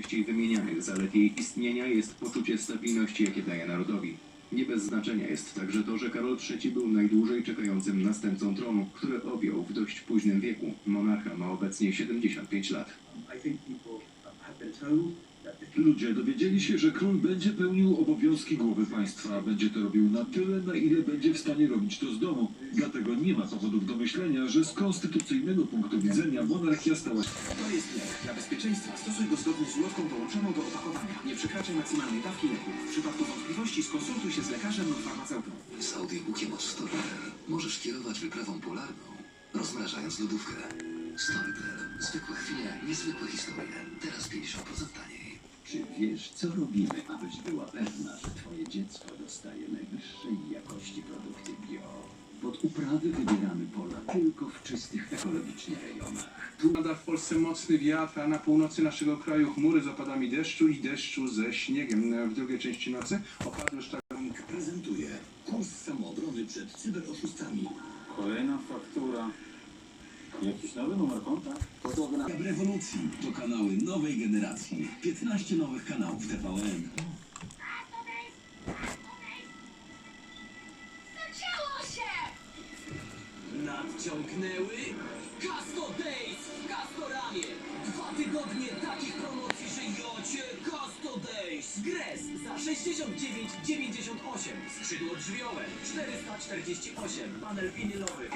najczęściej wymienianych zalet jej istnienia jest poczucie stabilności, jakie daje narodowi. Nie bez znaczenia jest także to, że Karol III był najdłużej czekającym następcą tronu, który objął w dość późnym wieku. Monarcha ma obecnie 75 lat. I think people have been told Ludzie dowiedzieli się, że król będzie pełnił obowiązki głowy państwa. Będzie to robił na tyle, na ile będzie w stanie robić to z domu. Dlatego nie ma powodów do myślenia, że z konstytucyjnego punktu widzenia monarchia stała się To jest lek. Dla bezpieczeństwa stosuj go zgodnie z ulotką dołączoną do opakowania. Nie przekraczaj maksymalnej dawki leku. W przypadku wątpliwości skonsultuj się z lekarzem lub farmaceutą. Z audiobookiem od Storytel możesz kierować wyprawą polarną, rozmrażając lodówkę. Storytel. Zwykłe chwile, niezwykłe historie. Teraz 50% taniej. Wiesz, co robimy, abyś była pewna, że twoje dziecko dostaje najwyższej jakości produkty bio? Pod uprawy wybieramy pola tylko w czystych ekologicznie rejonach. Tu pada w Polsce mocny wiatr, a na północy naszego kraju chmury z opadami deszczu i deszczu ze śniegiem. W drugiej części nocy opadły sztormy. Prezentuje kurs samoobrony przed cyberoszustami. Kolejna faktura. Jakiś nowy numer konta? W rewolucji to kanały nowej generacji. 15 nowych kanałów TVN. Zaczęło się! Nadciągnęły Casto Days w Castoramie. Dwa tygodnie takich promocji, że jocie Casto Days. Gres za 69,98. Skrzydło drzwiowe 448. Panel winylowy.